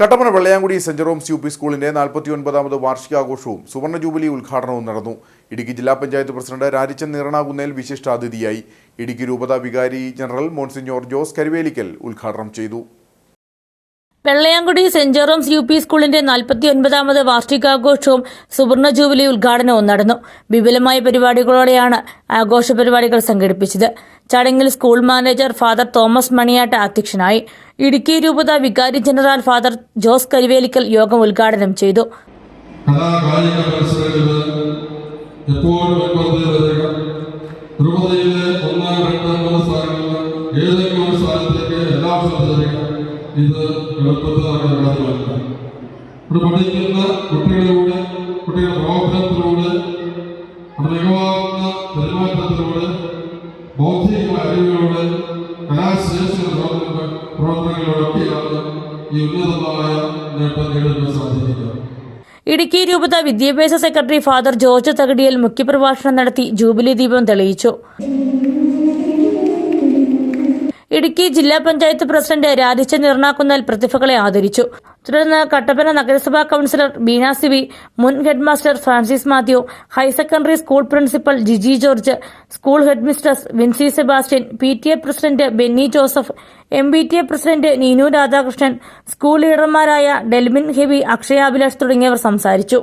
Kattappana Vellayamkudi Saint Jerome's U P സ്കൂളിന്റെ നാൽപ്പത്തി ഒൻപതാമത് വാർഷികാഘോഷവും സുവർണ ജൂബിലി ഉദ്ഘാടനവും നടന്നു. ഇടുക്കി ജില്ലാ പഞ്ചായത്ത് പ്രസിഡന്റ് രാജിച്ചൻ നീറണാകുന്നേൽ വിശിഷ്ടാതിഥിയായി. ഇടുക്കി രൂപത വികാരി ജനറൽ മോൺസിഞ്ഞോർ ജോസ് കരുവേലിക്കൽ ഉദ്ഘാടനം ചെയ്തു. Vellayamkudi Saint Jerome's U P സ്കൂളിന്റെ നാൽപ്പത്തി ഒൻപതാമത് വാർഷികാഘോഷവും സുവർണ ജൂബിലി ഉദ്ഘാടനവും നടന്നു. വിപുലമായ പരിപാടികളോടെയാണ് ആഘോഷ പരിപാടികൾ സംഘടിപ്പിച്ചത്. ചടങ്ങിൽ school manager father Thomas Maniyatt അധ്യക്ഷനായി. ഇടുക്കി രൂപത വികാരി ജനറൽ ഫാദർ ജോസ് കരിവേലിക്കൽ യോഗം ഉദ്ഘാടനം ചെയ്തു. ഏതെങ്കിലും ഒരു എല്ലാം സഞ്ചരിക്കുക ഇത് എളുപ്പത്തിൽ കാര്യമല്ല ഇവിടെ പഠിക്കുന്ന കുട്ടികളിലൂടെ കുട്ടികളുടെ പ്രവർത്തനത്തിലൂടെ മികവാർന്ന പെരുമാറ്റത്തിലൂടെ ബൗദ്ധിക അറിവുകളുടെ കലാശേഷിയുടെ പ്രവർത്തനങ്ങളിലൂടെയൊക്കെയാണ് ഈ ഉന്നതമായ നേട്ടം നേടുവാൻ സാധിക്കുക. ഇടുക്കി രൂപത വിദ്യാഭ്യാസ സെക്രട്ടറി ഫാദർ ജോർജ് തകടിയൽ മുഖ്യപ്രഭാഷണം നടത്തി ജൂബിലി ദീപം തെളിയിച്ചു. ഇടുക്കി ജില്ലാ പഞ്ചായത്ത് പ്രസിഡന്റ് രാധിച്ച നിർണാക്കുന്നൽ പ്രതിഭകളെ ആദരിച്ചു. തുടർന്ന് കട്ടപ്പന നഗരസഭാ കൌൺസിലർ ബീന സിബി മുൻ headmaster Francis Mathew higher secondary school principal Giji George school headmistress Vincy Sebastian P T A president Benny Joseph M P T A president Neenu Radhakrishnan school ലീഡർമാരായ Delmin Hebei Akshaya Abhilash തുടങ്ങിയവർ സംസാരിച്ചു.